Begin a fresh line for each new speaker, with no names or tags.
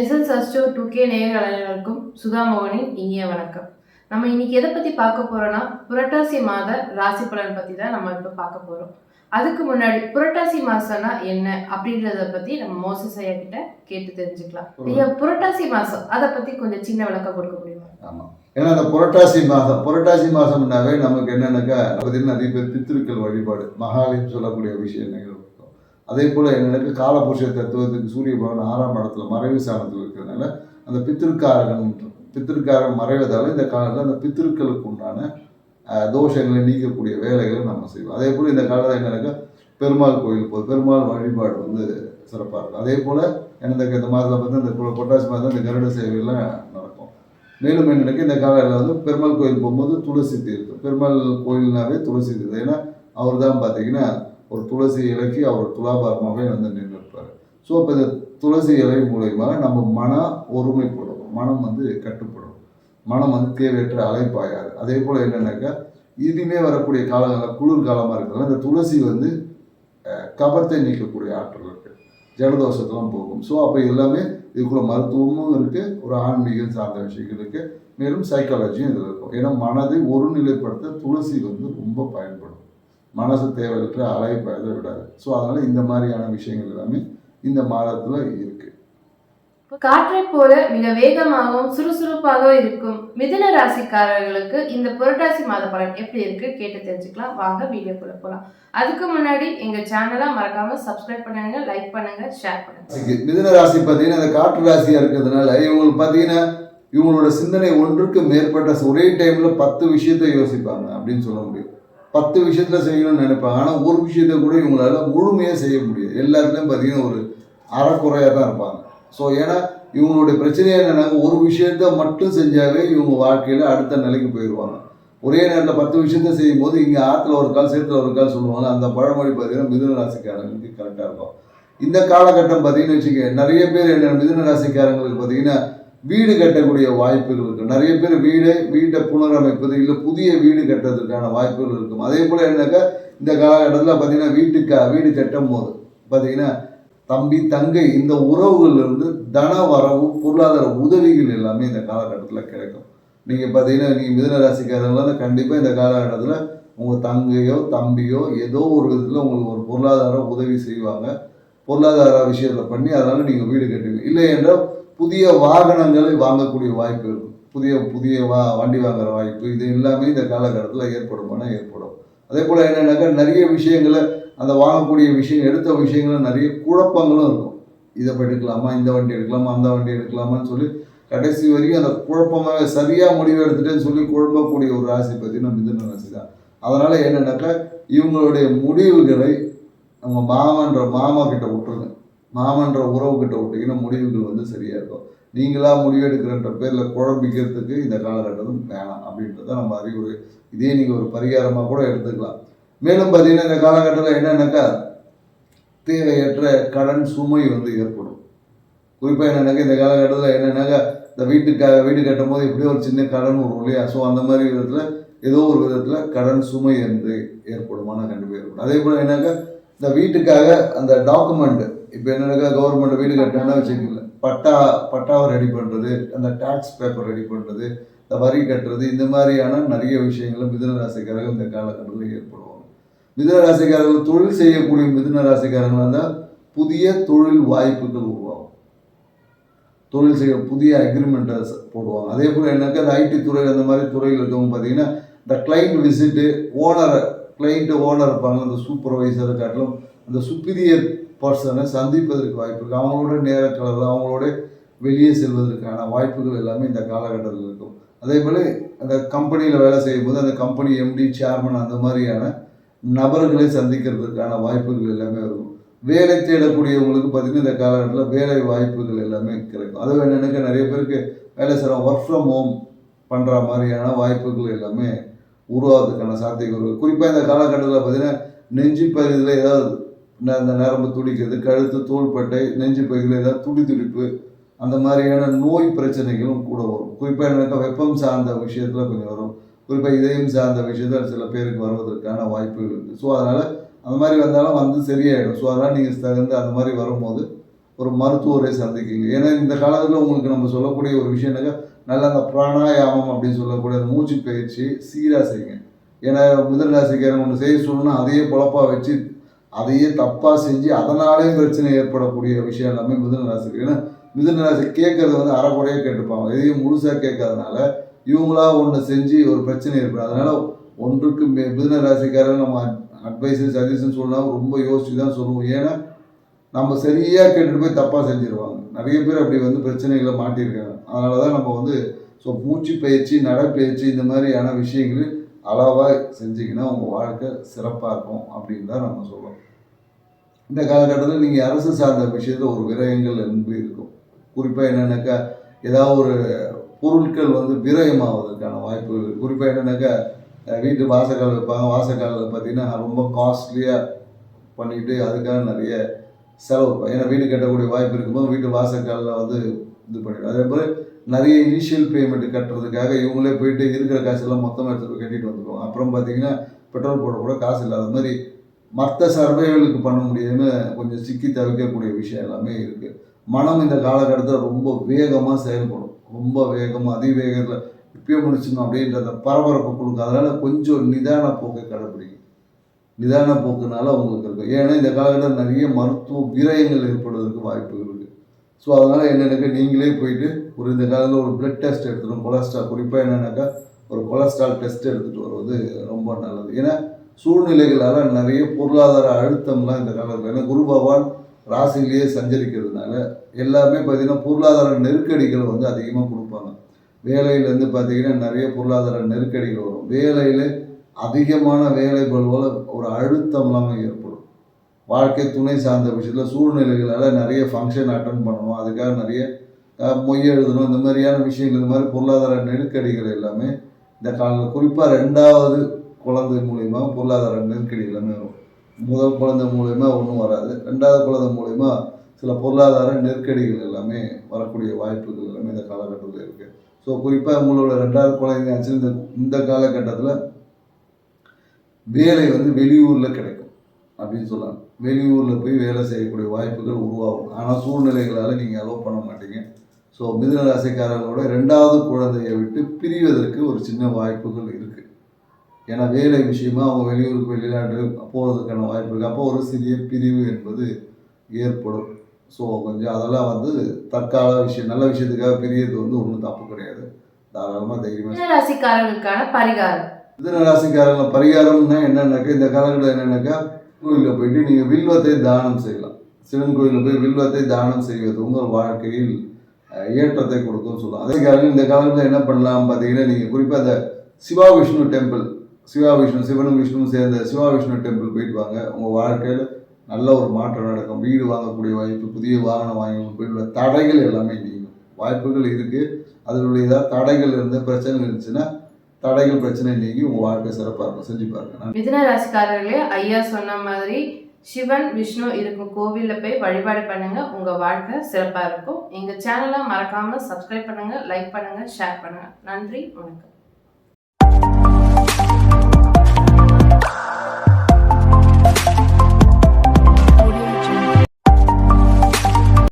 SS Astro two K நேயர்கள் அனைவருக்கும் சுதாமோகனின் இனிய வணக்கம். நம்ம இன்னைக்கு எதை பத்தி பார்க்க போறோம்னா புரட்டாசி மாத ராசி பலன் பத்தி தான் நம்ம இப்ப பார்க்க போறோம். அதுக்கு முன்னாடி புரட்டாசி மாசம்னா என்ன அப்படின்றத பத்தி நம்ம மோசஸ் ஐயா கிட்ட கேட்டு தெரிஞ்சுக்கலாம். ஐயா புரட்டாசி மாசம் அதை பத்தி கொஞ்சம் சின்ன விளக்கம் கொடுக்க முடியுமா?
ஆமாம் ஏன்னா அந்த புரட்டாசி மாதம் புரட்டாசி மாதம்னாவே நமக்கு என்னென்னாக்கா பார்த்தீங்கன்னா நிறைய பேர் பித்திருக்கள் வழிபாடு மகாலயம் சொல்லக்கூடிய இருக்கும் அதே போல் என்னென்னாக்கா காலபுருஷ தத்துவத்துக்கு சூரிய பகவான் ஆறாம் இடத்துல மறைவு சாணத்தில் இருக்கிறதுனால அந்த பித்திருக்காரகன் பித்திருக்காரன் மறைவதால் இந்த காலத்தில் அந்த பித்திருக்களுக்கு உண்டான தோஷங்களை நீக்கக்கூடிய வேலைகளை நம்ம செய்வோம். அதே போல் இந்த காலத்தில் என்னென்னாக்கா பெருமாள் கோயில் போ பெருமாள் வழிபாடு வந்து சிறப்பாக இருக்கும். அதே போல் எனக்கு இந்த மாதத்தில் பார்த்து இந்த பொட்டாசி மாதம் இந்த கருட சேவையெல்லாம் நடக்கும். மேலும் என்னென்னக்கு இந்த காலத்தில் வந்து பெருமாள் கோயில் போகும்போது துளசி தீர்த்தம். பெருமாள் கோயில்னாவே துளசி தீர்த்தம். ஏன்னா அவர் தான் பார்த்தீங்கன்னா ஒரு துளசி இலைக்கு அவர் துலாபாரமாகவே வந்து நின்று இருப்பார் ஸோ இப்போ இந்த துளசி இலை மூலயமா நம்ம மனம் ஒருமைப்படும். மனம் வந்து கட்டுப்படும். மனம் வந்து தேவையற்ற அலைப்பாயாது. அதே போல் என்னென்னாக்கா இனிமே வரக்கூடிய காலங்களில் குளிர் காலமாக இருக்கிறதுனால இந்த துளசி வந்து கபத்தை நீக்கக்கூடிய ஆற்றல் இருக்குது ஜலதோஷத்தெல்லாம் போகும். ஸோ அப்போ எல்லாமே இதுக்குள்ள மருத்துவமும் இருக்குது ஒரு ஆன்மீகம் சார்ந்த விஷயங்கள் இருக்குது மேலும் சைக்காலஜியும் இதில் இருக்கும். ஏன்னா மனதை ஒருநிலைப்படுத்த துளசி வந்து ரொம்ப பயன்படும். மனசு தேவையற்ற அலைப்பாயதை விடாது. ஸோ அதனால் இந்த மாதிரியான விஷயங்கள் எல்லாமே இந்த மாதத்தில் இருக்குது
காற்றை போல மிக வேகமாகவும் சுறுசுறுப்பாகவும் இருக்கும் மிதுன ராசிக்காரர்களுக்கு இந்த புரட்டாசி மாத பலன் எப்படி இருக்கு கேட்டு தெரிஞ்சுக்கலாம். வாங்க வீடியோக்குள்ள போலாம். அதுக்கு முன்னாடி எங்க சேனலை மறக்காம சப்ஸ்கிரைப் பண்ணுங்க லைக் பண்ணுங்க ஷேர் பண்ணுங்க.
மிதுன ராசி பார்த்தீங்கன்னா இந்த காற்று ராசியாக இருக்கிறதுனால இவங்களுக்கு பார்த்தீங்கன்னா இவங்களோட சிந்தனை ஒன்றுக்கு மேற்பட்ட ஒரே டைமில் பத்து விஷயத்தை யோசிப்பாங்க அப்படின்னு சொல்ல முடியும். பத்து விஷயத்தில் செய்யணும்னு நினைப்பாங்க ஆனால் ஒரு விஷயத்தை கூட இவங்களால முழுமையாக செய்ய முடியாது. எல்லாத்துலேயும் பார்த்தீங்கன்னா ஒரு அறக்குறையாக தான் இருப்பாங்க. ஸோ ஏன்னா இவங்களுடைய பிரச்சனையே என்னென்னா ஒரு விஷயத்த மட்டும் செஞ்சாவே இவங்க வாழ்க்கையில் அடுத்த நிலைக்கு போயிடுவாங்க ஒரே நேரத்தில் பத்து விஷயத்த செய்யும் போது இங்கே ஆற்றுல ஒரு கால் சேத்துல ஒரு கால் சொல்லுவாங்க. அந்த பழமொழி பார்த்தீங்கன்னா மிதுன ராசிக்காரங்களுக்கு கரெக்டாக இருக்கும். இந்த காலகட்டம் பார்த்தீங்கன்னு வச்சுக்க நிறைய பேர் என்ன மிதுன ராசிக்காரங்களுக்கு பார்த்தீங்கன்னா வீடு கட்டக்கூடிய வாய்ப்புகள் இருக்கும் நிறைய பேர் வீடு வீட்டை புனரமைப்பது இல்லை புதிய வீடு கட்டுறதுக்கான வாய்ப்புகள் இருக்கும். அதே போல் என்னக்கா இந்த காலகட்டத்தில் பார்த்தீங்கன்னா வீட்டுக்கா வீடு கட்டும் போது பார்த்தீங்கன்னா தம்பி தங்கை இந்த உறவுகளிலிருந்து தன வரவு பொருளாதார உதவிகள் எல்லாமே இந்த காலகட்டத்தில் கிடைக்கும். நீங்கள் பார்த்தீங்கன்னா நீங்கள் மிதுன ராசிக்காரங்களாம் கண்டிப்பாக இந்த காலகட்டத்தில் உங்கள் தங்கையோ தம்பியோ ஏதோ ஒரு விதத்தில் உங்களுக்கு ஒரு பொருளாதார உதவி செய்வாங்க. பொருளாதார விஷயத்தில் பண்ணி அதனால் நீங்கள் வீடு கட்டுவீங்க. இல்லை என்றால் புதிய வாகனங்களை வாங்கக்கூடிய வாய்ப்பு இருக்கும். புதிய புதிய வா வண்டி வாங்குற வாய்ப்பு இது எல்லாமே இந்த காலகட்டத்தில் ஏற்படுமானா ஏற்படும். அதே போல் என்னென்னாக்கா நிறைய விஷயங்களை அந்த வாங்கக்கூடிய விஷயம் எடுத்த விஷயங்களும் நிறைய குழப்பங்களும் இருக்கும். இதை போய் எடுக்கலாமா இந்த வண்டி எடுக்கலாமா அந்த வண்டி எடுக்கலாமான்னு சொல்லி கடைசி வரைக்கும் அந்த குழப்பமாக சரியாக முடிவு எடுத்துட்டேன்னு சொல்லி குழம்பக்கூடிய ஒரு ராசி பார்த்தீங்கன்னா மிதுன ராசி தான். அதனால் என்னென்னாக்கா இவங்களுடைய முடிவுகளை நம்ம மாமன்ற மாமா கிட்ட விட்டுருங்க. மாமன்ற உறவு கிட்ட முடிவுகள் வந்து சரியாக இருக்கும். நீங்களாக முடிவெடுக்கிறன்ற பேரில் குழம்பிக்கிறதுக்கு இந்த காலகட்டம் வேணாம் அப்படின்றத நம்ம அறிவுரை. இதே நீங்கள் ஒரு பரிகாரமாக கூட எடுத்துக்கலாம். மேலும் பார்த்தீங்கன்னா இந்த காலகட்டத்தில் என்னென்னாக்கா தேவையற்ற கடன் சுமை வந்து ஏற்படும். குறிப்பாக என்னென்னாக்கா இந்த காலகட்டத்தில் என்னென்னாக்கா இந்த வீட்டுக்காக வீடு கட்டும் போது எப்படியோ ஒரு சின்ன கடன் வரும் இல்லையா? ஸோ அந்த மாதிரி விதத்தில் ஏதோ ஒரு விதத்தில் கடன் சுமை என்று ஏற்படுமான கண்டிப்பாக ஏற்படும் அதே போல் என்னக்கா இந்த வீட்டுக்காக அந்த டாக்குமெண்ட் இப்போ என்னன்னாக்கா கவர்மெண்ட் வீடு கட்டணும்னா வச்சுக்கல பட்டா பட்டாவை ரெடி பண்ணுறது அந்த டேக்ஸ் பேப்பர் ரெடி பண்ணுறது இந்த வரி கட்டுறது இந்த மாதிரியான நிறைய விஷயங்களும் மிதுன ராசிக்காரர்கள் இந்த காலகட்டத்தில் ஏற்படுவாங்க. மிதுன ராசிக்காரர்கள் தொழில் செய்யக்கூடிய மிதுன ராசிக்காரங்களாக இருந்தால் புதிய தொழில் வாய்ப்புகள் உருவாகும். தொழில் செய்ய புதிய அக்ரிமெண்ட்டை போடுவாங்க. அதே போல் என்னக்கா இந்த ஐடி துறை அந்த மாதிரி துறையில் இருக்கவங்க பார்த்தீங்கன்னா இந்த கிளைண்ட் விசிட்டு ஓனரை கிளைண்ட்டு ஓனர் இருப்பாங்க. அந்த சூப்பர்வைசரை காட்டிலும் அந்த சுப்பீரியர் பர்சனை சந்திப்பதற்கு வாய்ப்பு இருக்குது அவங்களோட நேர கலந்து அவங்களோட வெளியே செல்வதற்கான வாய்ப்புகள் எல்லாமே இந்த காலகட்டத்தில் இருக்கும். அதே போல் அந்த கம்பெனியில் வேலை செய்யும்போது அந்த கம்பெனி எம்டி சேர்மன் அந்த மாதிரியான நபர்களை சந்திக்கிறதுக்கான வாய்ப்புகள் எல்லாமே இருக்கும். வேலை தேடக்கூடியவங்களுக்கு பார்த்திங்கன்னா இந்த காலகட்டத்தில் வேலை வாய்ப்புகள் எல்லாமே கிடைக்கும். அதுவும் என்னென்னாக்கா நிறைய பேருக்கு வேலை செய்கிறோம் ஒர்க் ஃப்ரம் ஹோம் பண்ணுற மாதிரியான வாய்ப்புகள் எல்லாமே உருவாகிறதுக்கான சாத்தியக்கூறு குறிப்பாக இந்த காலகட்டத்தில் பார்த்திங்கன்னா நெஞ்சு பகுதியில் ஏதாவது அந்த நரம்பு துடிக்கிறது கழுத்து தோள்பட்டை நெஞ்சு பகுதியில் ஏதாவது துடி துடிப்பு அந்த மாதிரியான நோய் பிரச்சனைகளும் கூட வரும். குறிப்பாக என்னக்கா வெப்பம் சார்ந்த விஷயத்தில் கொஞ்சம் வரும். குறிப்பாக இதயம் சார்ந்த விஷயத்தில் சில பேருக்கு வருவதற்கான வாய்ப்புகள் இருக்குது ஸோ அதனால் அந்த மாதிரி வந்தாலும் வந்து சரியாயிடும். ஸோ அதனால் நீங்கள் தகுந்த அந்த மாதிரி வரும்போது ஒரு மருத்துவரை சந்திக்கிங்க. ஏன்னா இந்த காலத்தில் உங்களுக்கு நம்ம சொல்லக்கூடிய ஒரு விஷயம் என்னக்கா நல்ல அந்த பிராணாயாமம் அப்படின்னு சொல்லக்கூடிய அந்த மூச்சு பயிற்சி சீராக செய்யுங்க. ஏன்னா முதல் ராசிக்காரன் ஒன்று செய்ய சொல்லணும்னா அதையே பொழப்பா வச்சு அதையே தப்பாக செஞ்சு அதனாலே பிரச்சனை ஏற்படக்கூடிய விஷயம் எல்லாமே மிதுன ராசிக்கு. ஏன்னா மிதுன ராசி கேட்கறது வந்து அறக்குறையாக கேட்டுப்பாங்க. எதையும் முழுசாக கேட்கறதுனால இவங்களா ஒன்று செஞ்சு ஒரு பிரச்சனை ஏற்படும். அதனால ஒன்றுக்கு மே- மிதுன ராசிக்காரர் நம்ம அட்வைஸு சஜஷன் சொல்லலாம். ரொம்ப யோசிச்சு தான் சொல்லுவோம். ஏன்னா நம்ம சரியாக கேட்டுட்டு போய் தப்பாக செஞ்சிருவாங்க. நிறைய பேர் அப்படி வந்து பிரச்சனைகளை மாட்டியிருக்காங்க. அதனால தான் நம்ம வந்து ஸோ மூச்சு பயிற்சி நடைப்பயிற்சி இந்த மாதிரியான விஷயங்கள் அளவாக செஞ்சிங்கன்னா உங்கள் வாழ்க்கை சிறப்பாக இருக்கும் அப்படின்னு தான் நம்ம சொல்றோம். இந்த காலகட்டத்தில் நீங்கள் அரசு சார்ந்த விஷயத்தில் ஒரு விரயங்கள் என்பது இருக்கும். குறிப்பாக என்னென்னாக்கா ஏதாவது ஒரு பொருட்கள் வந்து விரயமாவதற்கான வாய்ப்புகள் குறிப்பாக என்னென்னாக்கா வீட்டு வாசக்கால் வைப்பாங்க. வாசக்காலில் பார்த்தீங்கன்னா ரொம்ப காஸ்ட்லியாக பண்ணிட்டு அதுக்காக நிறைய செலவு ஏன்னா வீடு கட்டக்கூடிய வாய்ப்பு இருக்கும்போது வீட்டு வாசக்காலில் வந்து இது பண்ணிடும் அதே போல் நிறைய இனிஷியல் பேமெண்ட் கட்டுறதுக்காக இவங்களே போயிட்டு இருக்கிற காசெல்லாம் மொத்தமாக எடுத்துகிட்டு கட்டிட்டு வந்துடுவோம் அப்புறம் பார்த்தீங்கன்னா பெட்ரோல் போட கூட காசு இல்லாத மாதிரி மற்ற சர்வைகளுக்கு பண்ண முடியாமல் கொஞ்சம் சிக்கி தவிக்கக்கூடிய விஷயம் எல்லாமே இருக்குது மனம் இந்த காலகட்டத்தில் ரொம்ப வேகமாக செயல்படும். ரொம்ப வேகமாக அதிவேகத்தில் இப்பயே முடிச்சிடணும் அப்படின்றத பரபரப்பு கொடுக்கும். அதனால் கொஞ்சம் நிதான போக்கை கடைப்பிடிக்கும் நிதான போக்குனால உங்களுக்கு இருக்கும். ஏன்னா இந்த காலகட்டத்தில் நிறைய மருத்துவ விரயங்கள் ஏற்படுவதற்கு வாய்ப்புகள் இருக்குது ஸோ அதனால் என்னென்னாக்கா நீங்களே போயிட்டு ஒரு இந்த காலத்தில் ஒரு பிளட் டெஸ்ட் எடுத்துடும் கொலஸ்ட்ரால் குறிப்பாக என்னென்னாக்கா ஒரு கொலஸ்ட்ரால் டெஸ்ட் எடுத்துகிட்டு வருவது ரொம்ப நல்லது. ஏன்னா சூழ்நிலைகளால் நிறைய பொருளாதார அழுத்தம்லாம் இந்த காலத்தில். ஏன்னா குரு பகவான் ராசிலேயே சஞ்சரிக்கிறதுனால எல்லாமே பார்த்தீங்கன்னா பொருளாதார நெருக்கடிகள் வந்து அதிகமாக கொடுப்பாங்க. வேலையிலேருந்து பார்த்தீங்கன்னா நிறைய பொருளாதார நெருக்கடிகள் வரும். வேலையில் அதிகமான வேலை பலுவால் ஒரு அழுத்தம்லாம் ஏற்படும். வாழ்க்கை துணை சார்ந்த விஷயத்தில் சூழ்நிலைகளால் நிறைய ஃபங்க்ஷன் அட்டன் பண்ணணும். அதுக்காக நிறைய மொய் எழுதணும். இந்த மாதிரியான விஷயங்கள் இந்த மாதிரி பொருளாதார நெருக்கடிகள் எல்லாமே இந்த காலத்தில் குறிப்பாக ரெண்டாவது குழந்தை மூலயமா பொருளாதார நெருக்கடி எல்லாமே வரும். முதல் குழந்தை மூலயமா ஒன்றும் வராது. ரெண்டாவது குழந்தை மூலயமா சில பொருளாதார நெருக்கடிகள் எல்லாமே வரக்கூடிய வாய்ப்புகள் எல்லாமே இந்த காலகட்டத்தில் இருக்குது ஸோ குறிப்பாக உங்களோட ரெண்டாவது குழந்தைங்க ஆச்சு இந்த இந்த காலகட்டத்தில் வேலை வந்து வெளியூரில் கிடைக்கும். அப்படின்னு சொல்லலாம் வெளியூரில் போய் வேலை செய்யக்கூடிய வாய்ப்புகள் உருவாகும். ஆனால் சூழ்நிலைகளால் நீங்கள் அலோவ் பண்ண மாட்டீங்க. ஸோ மிதுன ராசிக்காரங்களோட ரெண்டாவது குழந்தையை விட்டு பிரிவதற்கு ஒரு சின்ன வாய்ப்புகள் இருக்குது ஏன்னா வேலை விஷயமா அவங்க வெளியூருக்கு வெளிநாட்டு போகிறதுக்கான வாய்ப்பு இருக்குது அப்போ ஒரு சிறிய பிரிவு என்பது ஏற்படும். ஸோ கொஞ்சம் அதெல்லாம் வந்து தற்கால விஷயம் நல்ல விஷயத்துக்காக பிரியறது வந்து ஒன்றும் தப்பு கிடையாது. தாராளமாக தைரியமாக
மிதுன ராசிக்காரர்களுக்கான பரிகாரம்.
மிதுன ராசிக்காரங்க பரிகாரம்னா என்னன்னாக்கா இந்த காலகட்டம் என்னன்னாக்கா கோயிலில் போயிட்டு நீங்கள் வில்வத்தை தானம் செய்யலாம். சிவன் கோயிலில் போய் வில்வத்தை தானம் செய்வது உங்கள் வாழ்க்கையில் ஏற்றத்தை கொடுக்கும்னு சொல்லலாம் அதே காரணம் இந்த காலத்தில் என்ன பண்ணலாம் பார்த்தீங்கன்னா நீங்கள் குறிப்பாக அந்த சிவா விஷ்ணு டெம்பிள் சிவா விஷ்ணு சிவனும் விஷ்ணுவும் சேர்ந்த சிவா விஷ்ணு டெம்பிள் போயிட்டு வாங்க. உங்கள் வாழ்க்கையில் நல்ல ஒரு மாற்றம் நடக்கும். வீடு வாங்கக்கூடிய வாய்ப்பு புதிய வாகனம் வாங்கி போயிட்டு தடைகள் எல்லாமே நீங்கும். வாய்ப்புகள் இருக்குது அதனுடைய ஏதாவது தடைகள் இருந்த பிரச்சனை இருந்துச்சுன்னா தடைகள் பிரச்சனை நீங்கி உங்கள் வாழ்க்கை சிறப்பாக இருக்கும். செஞ்சு பாருங்க.
மிதன ராசிக்காரர்களே ஐயா சொன்ன மாதிரி சிவன் விஷ்ணு இருக்கும் கோவில்ல போய் வழிபாடு பண்ணுங்க. உங்க வாழ்க்கை சிறப்பா இருக்கும். எங்க சேனலை மறக்காம சப்ஸ்கிரைப் பண்ணுங்க லைக் பண்ணுங்க ஷேர் பண்ணுங்க. நன்றி வணக்கம்.